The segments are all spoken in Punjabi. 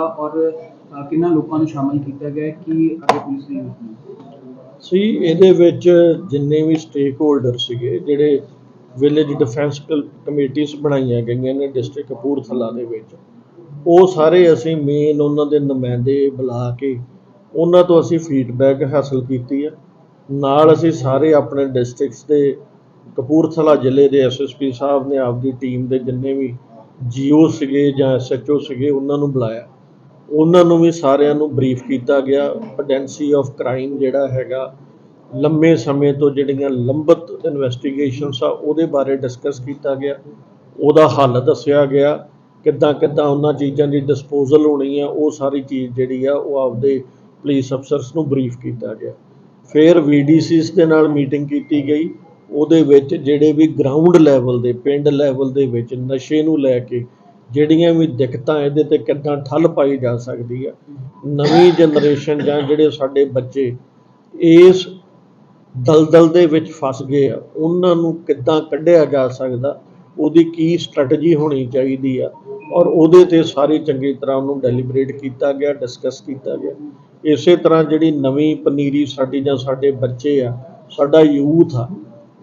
ਔਰ ਕਿੰਨਾ ਲੋਕਾਂ ਨੂੰ ਸ਼ਾਮਲ ਕੀਤਾ ਗਿਆ ਕਿ ਅੱਗੇ ਪੁਲਿਸ ਦੀ ਸੀ, ਇਹਦੇ ਵਿੱਚ ਜਿੰਨੇ ਵੀ ਸਟੇਕ ਹੋਲਡਰ ਸੀਗੇ, ਜਿਹੜੇ ਵਿਲੇਜ ਡਿਫੈਂਸ ਕਮੇਟੀਆਂ ਬਣਾਈਆਂ ਗਈਆਂ ਨੇ ਡਿਸਟ੍ਰਿਕਟ ਕਪੂਰਥਲਾ ਦੇ ਵਿੱਚ, ਉਹ ਸਾਰੇ ਅਸੀਂ ਮੇਨ ਉਹਨਾਂ ਦੇ ਨੁਮਾਇੰਦੇ ਬੁਲਾ ਕੇ ਉਹਨਾਂ ਤੋਂ ਅਸੀਂ ਫੀਡਬੈਕ ਹਾਸਲ ਕੀਤੀ ਹੈ। ਨਾਲ ਅਸੀਂ ਸਾਰੇ ਆਪਣੇ ਡਿਸਟ੍ਰਿਕਟਸ ਦੇ, ਕਪੂਰਥਲਾ ਜ਼ਿਲ੍ਹੇ ਦੇ ਐਸਐਸਪੀ ਸਾਹਿਬ ਨੇ ਆਪਦੀ ਟੀਮ ਦੇ ਜਿੰਨੇ ਵੀ ਜੀਓ ਸੀਗੇ ਜਾਂ ਐਸਐਚਓ ਸੀਗੇ, ਉਹਨਾਂ ਨੂੰ ਬੁਲਾਇਆ। ਉਹਨਾਂ ਨੂੰ ਵੀ ਸਾਰਿਆਂ ਨੂੰ ਬਰੀਫ ਕੀਤਾ ਗਿਆ। ਪੋਟੈਂਸੀ ਆਫ ਕ੍ਰਾਈਮ ਜਿਹੜਾ ਹੈਗਾ, ਲੰਮੇ ਸਮੇਂ ਤੋਂ ਜਿਹੜੀਆਂ ਲੰਬਤ ਇਨਵੈਸਟੀਗੇਸ਼ਨਸ ਆ, ਉਹਦੇ ਬਾਰੇ ਡਿਸਕਸ ਕੀਤਾ ਗਿਆ। ਉਹਦਾ ਹੱਲ ਦੱਸਿਆ ਗਿਆ ਕਿੱਦਾਂ ਕਿੱਦਾਂ ਉਹਨਾਂ ਚੀਜ਼ਾਂ ਦੀ ਡਿਸਪੋਜ਼ਲ ਹੋਣੀ ਆ, ਉਹ ਸਾਰੀ ਚੀਜ਼ ਜਿਹੜੀ ਆ, ਉਹ ਆਪਦੇ ਪੁਲਿਸ ਅਫਸਰਸ ਨੂੰ ਬਰੀਫ ਕੀਤਾ ਗਿਆ। ਫਿਰ ਵੀਡੀਸੀਸ ਦੇ ਨਾਲ ਮੀਟਿੰਗ ਕੀਤੀ ਗਈ। ਉਹਦੇ ਵਿੱਚ ਜਿਹੜੇ ਵੀ ਗਰਾਊਂਡ ਲੈਵਲ ਦੇ, ਪਿੰਡ ਲੈਵਲ ਦੇ ਵਿੱਚ ਨਸ਼ੇ ਨੂੰ ਲੈ ਕੇ ਜਿਹੜੀਆਂ ਵੀ ਦਿੱਕਤਾਂ ਇਹਦੇ ਤੇ ਕਿੱਦਾਂ ਠੱਲ ਪਾਈ ਜਾ ਸਕਦੀ ਆ। ਨਵੀਂ ਜਨਰੇਸ਼ਨ ਜਾਂ ਜਿਹੜੇ ਸਾਡੇ ਬੱਚੇ ਇਸ ਦਲਦਲ ਦੇ ਵਿੱਚ ਫਸ ਗਏ ਆ, ਉਹਨਾਂ ਨੂੰ ਕਿੱਦਾਂ ਕੱਢਿਆ ਜਾ ਸਕਦਾ, ਉਹਦੀ ਕੀ ਸਟ੍ਰੈਟਜੀ ਹੋਣੀ ਚਾਹੀਦੀ ਆ ਔਰ ਉਹਦੇ ਤੇ ਸਾਰੇ ਚੰਗੀ ਤਰ੍ਹਾਂ ਉਹਨੂੰ ਡੈਲੀਬਰੇਟ ਕੀਤਾ ਗਿਆ ਡਿਸਕਸ ਕੀਤਾ ਗਿਆ। ਇਸੇ ਤਰ੍ਹਾਂ ਜਿਹੜੀ ਨਵੀਂ ਪਨੀਰੀ ਸਾਡੀ ਜਾਂ ਸਾਡੇ ਬੱਚੇ ਆ, ਸਾਡਾ ਯੂਥ ਆ,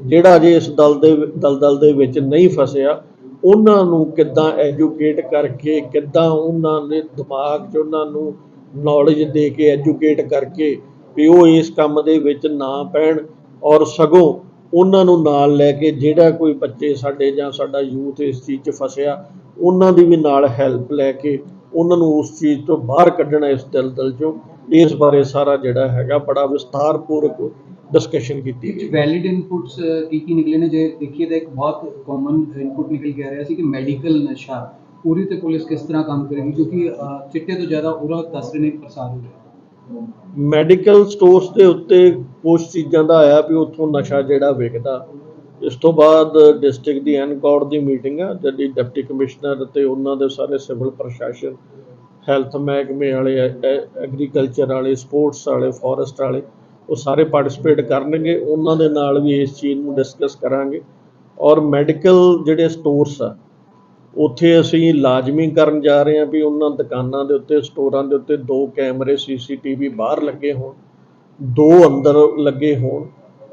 ਜਿਹੜਾ ਅਜੇ ਇਸ ਦਲ ਦੇ, ਦਲਦਲ ਦੇ ਵਿੱਚ ਨਹੀਂ ਫਸਿਆ ਉਹਨਾਂ ਨੂੰ ਕਿੱਦਾਂ ਐਜੂਕੇਟ ਕਰਕੇ, ਕਿੱਦਾਂ ਉਹਨਾਂ ਦੇ ਦਿਮਾਗ 'ਚ ਉਹਨਾਂ ਨੂੰ ਨੌਲੇਜ ਦੇ ਕੇ ਐਜੂਕੇਟ ਕਰਕੇ ਵੀ ਉਹ ਇਸ ਕੰਮ ਦੇ ਵਿੱਚ ਨਾ ਪੈਣ ਔਰ ਸਗੋਂ ਉਹਨਾਂ ਨੂੰ ਨਾਲ ਲੈ ਕੇ ਜਿਹੜਾ ਕੋਈ ਬੱਚੇ ਸਾਡੇ ਜਾਂ ਸਾਡਾ ਯੂਥ ਇਸ ਚੀਜ਼ 'ਚ ਫਸਿਆ, ਉਹਨਾਂ ਦੀ ਵੀ ਨਾਲ ਹੈਲਪ ਲੈ ਕੇ ਉਹਨਾਂ ਨੂੰ ਉਸ ਚੀਜ਼ ਤੋਂ ਬਾਹਰ ਕੱਢਣਾ ਇਸ ਦਲਦਲ 'ਚੋਂ, ਇਸ ਬਾਰੇ ਸਾਰਾ ਜਿਹੜਾ ਹੈਗਾ ਬੜਾ ਵਿਸਥਾਰਪੂਰਕ ਡਿਸਕਸ਼ਨ ਕੀਤੀ ਗਈ। ਵੈਲਿਡ ਇਨਪੁਟਸ ਕੀ ਕੀ ਨਿਕਲੇ ਨੇ? ਜੇ ਦੇਖੀਏ ਤਾਂ ਇੱਕ ਬਹੁਤ ਕਾਮਨ ਇਨਪੁਟ ਨਿਕਲ ਕੇ ਆ ਰਿਹਾ ਸੀ ਕਿ ਮੈਡੀਕਲ ਨਸ਼ਾ। ਪੂਰੀ ਤੇ ਪੁਲਿਸ ਕਿਸ ਤਰ੍ਹਾਂ ਕੰਮ ਕਰੇਗੀ? ਕਿਉਂਕਿ ਚਿੱਟੇ ਤੋਂ ਜ਼ਿਆਦਾ ਉਹਦਾ ਦੱਸ ਰਹੇ ਨੇ ਪ੍ਰਸਾਰ ਹੋ ਰਿਹਾ। ਮੈਡੀਕਲ ਸਟੋਰਸ ਦੇ ਉੱਤੇ ਕੁਝ ਚੀਜ਼ਾਂ ਦਾ ਆਇਆ ਵੀ ਉੱਥੋਂ ਨਸ਼ਾ ਜਿਹੜਾ ਵਿਕਦਾ। ਇਸ ਤੋਂ ਬਾਅਦ ਡਿਸਟ੍ਰਿਕਟ ਦੀ ਐਨਕਾਰਡ ਦੀ ਮੀਟਿੰਗ ਆ ਜਿਹੜੀ ਡਿਪਟੀ ਕਮਿਸ਼ਨਰ ਤੇ ਉਹਨਾਂ ਦੇ ਸਾਰੇ ਸਿਵਲ ਪ੍ਰਸ਼ਾਸਨ ਹੈਲਥ ਮਹਿਕਮੇ ਵਾਲੇ ਐਗਰੀਕਲਚਰ ਵਾਲੇ ਸਪੋਰਟਸ ਵਾਲੇ ਫੋਰੈਸਟ ਵਾਲੇ ਉਹ ਸਾਰੇ ਪਾਰਟਿਸਿਪੇਟ ਕਰਨਗੇ, ਉਹਨਾਂ ਦੇ ਨਾਲ ਵੀ ਇਸ ਚੀਜ਼ ਨੂੰ ਡਿਸਕਸ ਕਰਾਂਗੇ। ਔਰ ਮੈਡੀਕਲ ਜਿਹੜੇ ਸਟੋਰਸ ਆ, ਉੱਥੇ ਅਸੀਂ ਲਾਜ਼ਮੀ ਕਰਨ ਜਾ ਰਹੇ ਹਾਂ ਵੀ ਉਹਨਾਂ ਦੁਕਾਨਾਂ ਦੇ ਉੱਤੇ ਸਟੋਰਾਂ ਦੇ ਉੱਤੇ ਦੋ ਕੈਮਰੇ ਸੀਸੀਟੀਵੀ ਬਾਹਰ ਲੱਗੇ ਹੋਣ, ਦੋ ਅੰਦਰ ਲੱਗੇ ਹੋਣ।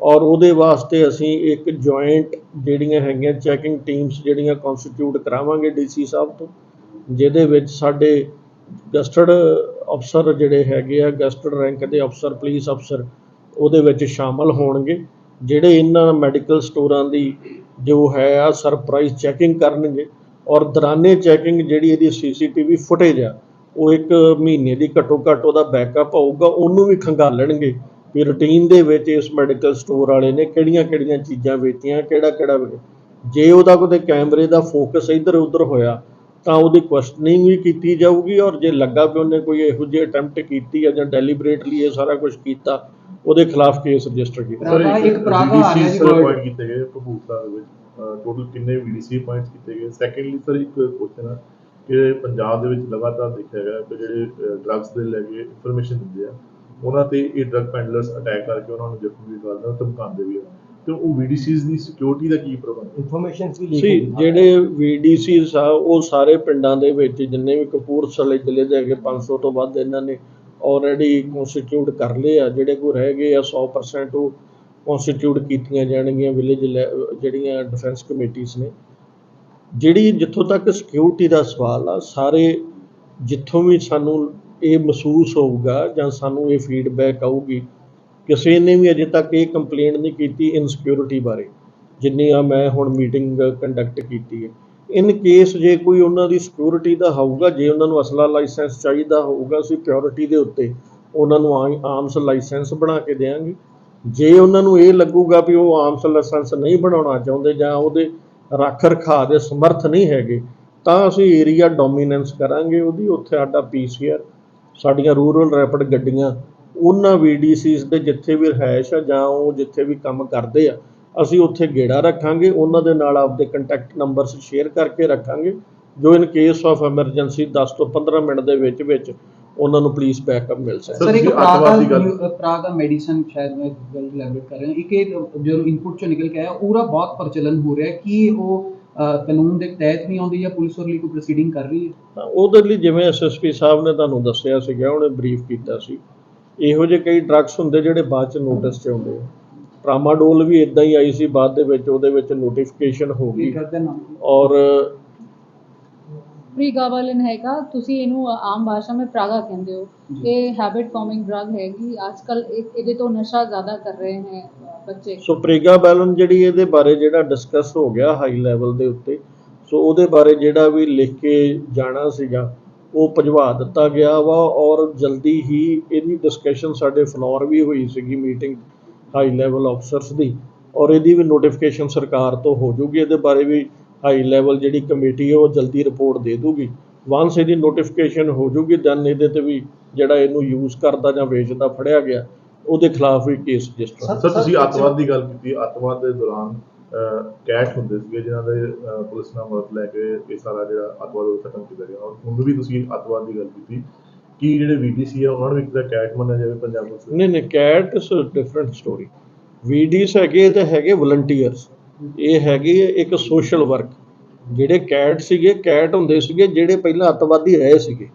ਔਰ ਉਹਦੇ ਵਾਸਤੇ ਅਸੀਂ ਇੱਕ ਜੁਆਇੰਟ ਜਿਹੜੀਆਂ ਹੈਗੀਆਂ ਚੈਕਿੰਗ ਟੀਮਸ ਜਿਹੜੀਆਂ ਕਨਸਟੀਟਿਊਟ ਕਰਾਵਾਂਗੇ ਡੀਸੀ ਸਾਹਿਬ ਤੋਂ, ਜਿਹਦੇ ਵਿੱਚ ਸਾਡੇ ਗਸਟਡ ਅਫਸਰ ਜਿਹੜੇ ਹੈਗੇ ਆ ਗਸਟਡ ਰੈਂਕ ਦੇ ਅਫਸਰ ਪੁਲਿਸ ਅਫਸਰ ਉਹਦੇ ਵਿੱਚ ਸ਼ਾਮਲ ਹੋਣਗੇ, ਜਿਹੜੇ ਇਹਨਾਂ ਮੈਡੀਕਲ ਸਟੋਰਾਂ ਦੀ ਜੋ ਹੈ ਆ ਸਰਪ੍ਰਾਈਜ਼ ਚੈਕਿੰਗ ਕਰਨਗੇ ਔਰ ਦੌਰਾਨੇ ਚੈਕਿੰਗ ਜਿਹੜੀ ਇਹਦੀ ਸੀਸੀਟੀਵੀ ਫੁਟੇਜ ਆ, ਉਹ ਇੱਕ ਮਹੀਨੇ ਦੀ ਘੱਟੋ ਘੱਟ ਉਹਦਾ ਬੈਕਅਪ ਹੋਊਗਾ ਉਹਨੂੰ ਵੀ ਖੰਗਾਲਣਗੇ ਵੀ ਰੂਟੀਨ ਦੇ ਵਿੱਚ ਇਸ ਮੈਡੀਕਲ ਸਟੋਰ ਵਾਲੇ ਨੇ ਕਿਹੜੀਆਂ ਕਿਹੜੀਆਂ ਚੀਜ਼ਾਂ ਵੇਚੀਆਂ, ਕਿਹੜਾ ਕਿਹੜਾ ਜੇ ਉਹਦਾ ਕੋਈ ਕੈਮਰੇ ਦਾ ਫੋਕਸ ਇੱਧਰ ਉੱਧਰ ਹੋਇਆ, ਤਾਂ ਉਹਦੀ ਕੁਐਸਚਨਿੰਗ ਵੀ ਕੀਤੀ ਜਾਊਗੀ ਔਰ ਜੇ ਲੱਗਾ ਵੀ ਉਹਨੇ ਕੋਈ ਇਹੋ ਜਿਹੀ ਅਟੈਂਪਟ ਕੀਤੀ ਆ ਜਾਂ ਡੈਲੀਬਰੇਟਲੀ ਇਹ ਸਾਰਾ ਕੁਝ ਕੀਤਾ ਉਹਦੇ ਖਿਲਾਫ ਕੇਸ ਰਜਿਸਟਰ ਕੀਤਾ ਭਰਾ ਇੱਕ ਭਰਾ ਦਾ ਆ ਰਿਹਾ ਜੀ। ਪੁਆਇੰਟ ਕੀਤੇ ਗਏ ਕਪੂਰਥਲਾ ਦੇ ਵਿੱਚ। ਟੋਟਲ ਕਿੰਨੇ ਵੀਡੀਸੀ ਪੁਆਇੰਟਸ ਕੀਤੇ ਗਏ? ਸੈਕੰਡਲੀ ਸਰ ਇੱਕ ਕੁਐਸਚਨ ਹੈ ਕਿ ਪੰਜਾਬ ਦੇ ਵਿੱਚ ਲਗਾਤਾਰ ਦੇਖਿਆ ਗਿਆ ਕਿ ਜਿਹੜੇ ਡਰੱਗਸ ਦੇ ਲੈ ਕੇ ਇਨਫੋਰਮੇਸ਼ਨ ਦਿੰਦੇ ਆ ਉਹਨਾਂ ਤੇ ਇਹ ਡਰੱਗ ਪੈਡਲਰਸ ਅਟੈਕ ਕਰਕੇ ਉਹਨਾਂ ਨੂੰ ਜ਼ਖਮੀ ਵੀ ਕਰਦੇ ਆ ਧਮਕਾਉਂਦੇ ਵੀ ਆ। ਤੇ ਉਹ ਵੀਡੀਸੀਜ਼ ਦੀ ਸਿਕਿਉਰਿਟੀ ਦਾ ਕੀ ਪ੍ਰਬੰਧ ਇਨਫੋਰਮੇਸ਼ਨਸ ਵੀ ਲੀਕ ਸੀ ਜਿਹੜੇ ਵੀਡੀਸੀਸ ਆ ਉਹ ਸਾਰੇ ਪਿੰਡਾਂ ਦੇ ਵਿੱਚ ਜਿੰਨੇ ਵੀ ਕਪੂਰਥਲੇ ਜ਼ਿਲ੍ਹੇ ਦੇ ਹੈਗੇ 500 ਤੋਂ ਵੱਧ ਇਹਨਾਂ ਨੇ ਆਲਰੇਡੀ ਕਨਸਟੀਟਿਊਟ ਕਰ ਲਏ ਆ, ਜਿਹੜੇ ਕੋ ਰਹਿ ਗਏ ਆ 100% ਉਹ ਕਨਸਟੀਟਿਊਟ ਕੀਤੀਆਂ ਜਾਣਗੀਆਂ ਵਿਲੇਜ ਜਿਹੜੀਆਂ ਡਿਫੈਂਸ ਕਮੇਟੀਆਂ ਨੇ। ਜਿਹੜੀ ਜਿੱਥੋਂ ਤੱਕ ਸਿਕਿਉਰਿਟੀ ਦਾ ਸਵਾਲ ਆ, ਸਾਰੇ ਜਿੱਥੋਂ ਵੀ ਸਾਨੂੰ ਇਹ ਮਹਿਸੂਸ ਹੋਊਗਾ ਜਾਂ ਸਾਨੂੰ ਇਹ ਫੀਡਬੈਕ ਆਊਗੀ, ਕਿਸੇ ਨੇ ਵੀ ਅਜੇ ਤੱਕ ਇਹ ਕੰਪਲੇਂਟ ਨਹੀਂ ਕੀਤੀ ਇਨਸਿਕਿਉਰਿਟੀ ਬਾਰੇ, ਜਿੰਨੀ ਆ ਮੈਂ ਹੁਣ ਮੀਟਿੰਗ ਕੰਡਕਟ ਕੀਤੀ ਹੈ। ਇਨ ਕੇਸ ਜੇ ਕੋਈ ਉਹਨਾਂ ਦੀ ਸਿਕਿਉਰਿਟੀ ਦਾ ਹੋਊਗਾ, ਜੇ ਉਹਨਾਂ ਨੂੰ ਅਸਲਾ ਲਾਇਸੈਂਸ ਚਾਹੀਦਾ ਹੋਊਗਾ ਅਸੀਂ ਪਿਓਰਿਟੀ ਦੇ ਉੱਤੇ, ਉਹਨਾਂ ਨੂੰ ਆਰਮਸ ਲਾਇਸੈਂਸ ਬਣਾ ਕੇ ਦੇਵਾਂਗੇ ਜੇ ਉਹਨਾਂ ਨੂੰ ਇਹ ਲੱਗੂਗਾ ਵੀ ਉਹ ਆਰਮਸ ਲਾਇਸੈਂਸ ਨਹੀਂ ਬਣਾਉਣਾ ਚਾਹੁੰਦੇ ਜਾਂ ਉਹਦੇ ਰੱਖ ਰਖਾਅ ਦੇ ਸਮਰਥ ਨਹੀਂ ਹੈਗੇ, ਤਾਂ ਅਸੀਂ ਏਰੀਆ ਡੋਮੀਨੈਂਸ ਕਰਾਂਗੇ ਉਹਦੀ। ਉੱਥੇ ਸਾਡਾ ਪੀਸੀਆਰ ਸਾਡੀਆਂ ਰੂਰਲ ਰੈਪਿਡ ਗੱਡੀਆਂ, ਉਹਨਾਂ ਵੀਡੀਸੀਸ ਦੇ ਜਿੱਥੇ ਵੀ ਰਿਹਾਇਸ਼ ਆ ਜਾਂ ਉਹ ਜਿੱਥੇ ਵੀ ਕੰਮ ਕਰਦੇ ਆ ਅਸੀਂ ਉੱਥੇ ਗੇੜਾ ਰੱਖਾਂਗੇ ਉਹਨਾਂ ਦੇ ਨਾਲ ਆਪਦੇ ਕੰਟੈਕਟ ਨੰਬਰਸ ਸ਼ੇਅਰ ਕਰਕੇ ਰੱਖਾਂਗੇ। ਜੋ ਇਨ ਕੇਸ ਆਫ ਐਮਰਜੈਂਸੀ 10 ਤੋਂ 15 ਮਿੰਟ ਦੇ ਵਿੱਚ ਵਿੱਚ ਉਹਨਾਂ ਨੂੰ ਪੁਲਿਸ ਬੈਕਅਪ ਮਿਲ ਸਕਦਾ ਸਰ, ਇੱਕ ਅੱਤਵਾਦ ਦੀ ਮੈਡੀਸਨ ਸ਼ਾਇਦ ਮੈਂ ਗੱਲ ਇਲੈਬੋਰੇਟ ਕਰ ਰਿਹਾ। ਇੱਕ ਇਹ ਜੋ ਇਨਪੁਟ ਚੋਂ ਨਿਕਲ ਕੇ ਆਇਆ ਉਹਦਾ ਬਹੁਤ ਪ੍ਰਚਲਨ ਹੋ ਰਿਹਾ ਹੈ ਕਿ ਉਹ ਕਾਨੂੰਨ ਦੇ ਤਹਿਤ ਨਹੀਂ ਆਉਂਦੀ ਜਾਂ ਪੁਲਿਸ ਉਹਦੇ ਲਈ ਕੋਈ ਪ੍ਰੋਸੀਡਿੰਗ ਕਰ ਰਹੀ ਹੈ। ਤਾਂ ਉਹਦੇ ਲਈ ਜਿਵੇਂ ਐਸਐਸਪੀ ਸਾਹਿਬ ਨੇ ਤੁਹਾਨੂੰ ਦੱਸਿਆ ਸੀਗਾ ਉਹਨੇ ਬਰੀਫ ਕੀਤਾ ਸੀ। ਇਹੋ ਜਿਹੇ ਕਈ ਡਰੱਗਸ ਹੁੰਦੇ ਜਿਹੜੇ ਬਾਅਦ ਚ ਨੋਟਿਸ 'ਚ ਆਉਂਦੇ ਆ। ਟਰਾਮਾਡੋਲ ਵੀ ਇਦਾਂ ਹੀ ਆਈ ਸੀ ਬਾਅਦ ਦੇ ਵਿੱਚ ਉਹਦੇ ਵਿੱਚ ਨੋਟੀਫਿਕੇਸ਼ਨ ਹੋ ਗਈ। ਔਰ ਪ੍ਰੀਗਾਵਾਲਿਨ ਹੈਗਾ ਤੁਸੀਂ ਇਹਨੂੰ ਆਮ ਭਾਸ਼ਾ ਵਿੱਚ ਪ੍ਰਾਗਾ ਕਹਿੰਦੇ ਹੋ। ਇਹ ਹੈਬਿਟ ਫਾਰਮਿੰਗ ਡਰਗ ਹੈਗੀ। ਅੱਜਕੱਲ ਇਹਦੇ ਤੋਂ ਨਸ਼ਾ ਜ਼ਿਆਦਾ ਕਰ ਰਹੇ ਹੈ ਬੱਚੇ। ਸੋ ਪ੍ਰੀਗਾ ਬੈਲਨ ਜਿਹੜੀ ਇਹਦੇ ਬਾਰੇ ਜਿਹੜਾ ਡਿਸਕਸ ਹੋ ਗਿਆ ਹਾਈ ਲੈਵਲ ਦੇ ਉੱਤੇ ਸੋ ਉਹਦੇ ਬਾਰੇ ਜਿਹੜਾ ਵੀ ਲਿਖ ਕੇ ਜਾਣਾ ਸੀਗਾ ਉਹ ਭਜਵਾ ਦਿੱਤਾ ਗਿਆ ਵਾ ਔਰ ਜਲਦੀ ਹੀ ਇਹਦੀ ਡਿਸਕਸ਼ਨ ਸਾਡੇ ਫਲੋਰ ਵੀ ਹੋਈ ਸੀਗੀ ਮੀਟਿੰਗ ਹਾਈ ਲੈਵਲ ਅਫਸਰਸ ਦੀ ਔਰ ਇਹਦੀ ਵੀ ਨੋਟੀਫਿਕੇਸ਼ਨ ਸਰਕਾਰ ਤੋਂ ਹੋ ਜੂਗੀ ਇਹਦੇ ਬਾਰੇ ਵੀ ਹਾਈ ਲੈਵਲ ਜਿਹੜੀ ਕਮੇਟੀ ਹੈ ਉਹ ਜਲਦੀ ਰਿਪੋਰਟ ਦੇ ਦੂਗੀ ਵਾਂਸ ਇਹਦੀ ਨੋਟੀਫਿਕੇਸ਼ਨ ਹੋ ਜੂਗੀ ਦੈਨ ਇਹਦੇ ਤੇ ਵੀ ਜਿਹੜਾ ਇਹਨੂੰ ਯੂਜ਼ ਕਰਦਾ ਜਾਂ ਵੇਚਦਾ, ਫੜਿਆ ਗਿਆ, ਉਹਦੇ ਖਿਲਾਫ ਵੀ ਕੇਸ ਰਜਿਸਟਰ ਸਰ, ਤੁਸੀਂ ਅੱਤਵਾਦ ਦੀ ਗੱਲ ਕੀਤੀ, ਅੱਤਵਾਦ ਦੇ ਦੌਰਾਨ ਕੈਸ਼ ਹੁੰਦੇ ਸੀਗੇ ਜਿਨ੍ਹਾਂ ਦੇ ਪੁਲਿਸ ਨਾਲ ਮਦਦ ਲੈ ਕੇ ਇਹ ਸਾਰਾ ਜਿਹੜਾ ਅੱਤਵਾਦ ਖਤਮ ਕੀਤਾ ਗਿਆ। ਔਰ ਹੁਣ ਵੀ ਤੁਸੀਂ ਅੱਤਵਾਦ ਦੀ ਗੱਲ ਕੀਤੀ ਕਿ ਜਿਹੜੇ ਵੀਡੀਸੀ ਆ, ਉਹਨਾਂ ਨੂੰ ਇੱਕ ਤਾਂ ਕੈਸ਼ ਮੰਨਿਆ ਜਾਵੇ ਪੰਜਾਬ ਪੁਲਿਸ ਨਹੀਂ ਨਹੀਂ ਕੈਟ ਇਜ਼ ਡਿਫਰੈਂਟ ਸਟੋਰੀ ਵੀਡੀਸ ਹੈਗੇ ਤੇ ਹੈਗੇ ਵਲੰਟੀਅਰਸ ਇਹ ਹੈਗੀ ਇੱਕ ਸੋਸ਼ਲ ਵਰਕ ਜਿਹੜੇ ਕੈਟ ਸੀਗੇ ਕੈਟ ਹੁੰਦੇ ਸੀਗੇ, ਜਿਹੜੇ ਪਹਿਲਾਂ ਅੱਤਵਾਦੀ ਰਹੇ ਸੀਗੇ।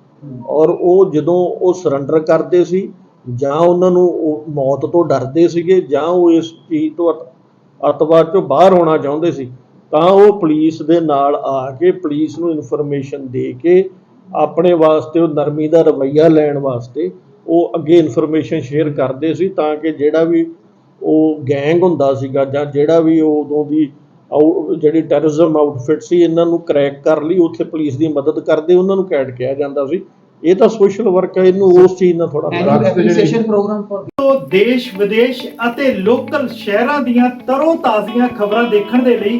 ਔਰ ਉਹ ਜਦੋਂ ਉਹ ਸਰੈਂਡਰ ਕਰਦੇ ਸੀ, ਜਾਂ ਉਹਨਾਂ ਨੂੰ ਮੌਤ ਤੋਂ ਡਰਦੇ ਸੀਗੇ, ਜਾਂ ਉਹ ਇਸ ਚੀਜ਼ ਤੋਂ ਅੱਤ- ਅੱਤਵਾਦ ਤੋਂ ਬਾਹਰ ਹੋਣਾ ਚਾਹੁੰਦੇ ਸੀ, ਤਾਂ ਉਹ ਪੁਲਿਸ ਦੇ ਨਾਲ ਆ ਕੇ ਪੁਲਿਸ ਨੂੰ ਇਨਫੋਰਮੇਸ਼ਨ ਦੇ ਕੇ ਆਪਣੇ ਵਾਸਤੇ ਉਹ ਨਰਮੀ ਦਾ ਰਵੱਈਆ ਲੈਣ ਵਾਸਤੇ ਉਹ ਅੱਗੇ ਇਨਫੋਰਮੇਸ਼ਨ ਸ਼ੇਅਰ ਕਰਦੇ ਸੀ ਤਾਂ ਕਿ ਜਿਹੜਾ ਵੀ ਉਹ ਗੈਂਗ ਹੁੰਦਾ ਸੀਗਾ ਜਾਂ ਜਿਹੜਾ ਵੀ ਉਹ ਉਦੋਂ ਦੀ ਜਿਹੜੀ ਟੈਰਰਿਜ਼ਮ ਆਊਟਫਿਟ ਸੀ ਇਹਨਾਂ ਨੂੰ ਕ੍ਰੈਕ ਕਰ ਲਈ ਉੱਥੇ ਪੁਲਿਸ ਦੀ ਮਦਦ ਕਰਦੇ ਉਹਨਾਂ ਨੂੰ ਕੈਟ ਕਿਹਾ ਜਾਂਦਾ ਸੀ। ਇਹ ਤਾਂ ਸੋਸ਼ਲ ਵਰਕ ਹੈ ਇਹਨੂੰ ਉਸ ਚੀਜ਼ ਨਾਲ ਥੋੜਾ ਜਿਹੜੇ- ਐਪਰੀਸੀਏਸ਼ਨ ਪ੍ਰੋਗਰਾਮ ਫॉर ਤੋਂ ਦੇਸ਼ ਵਿਦੇਸ਼ ਅਤੇ ਲੋਕਲ ਸ਼ਹਿਰਾਂ ਦੀਆਂ ਤਰੋ ਤਾਜ਼ੀਆਂ ਖਬਰਾਂ ਦੇਖਣ ਦੇ ਲਈ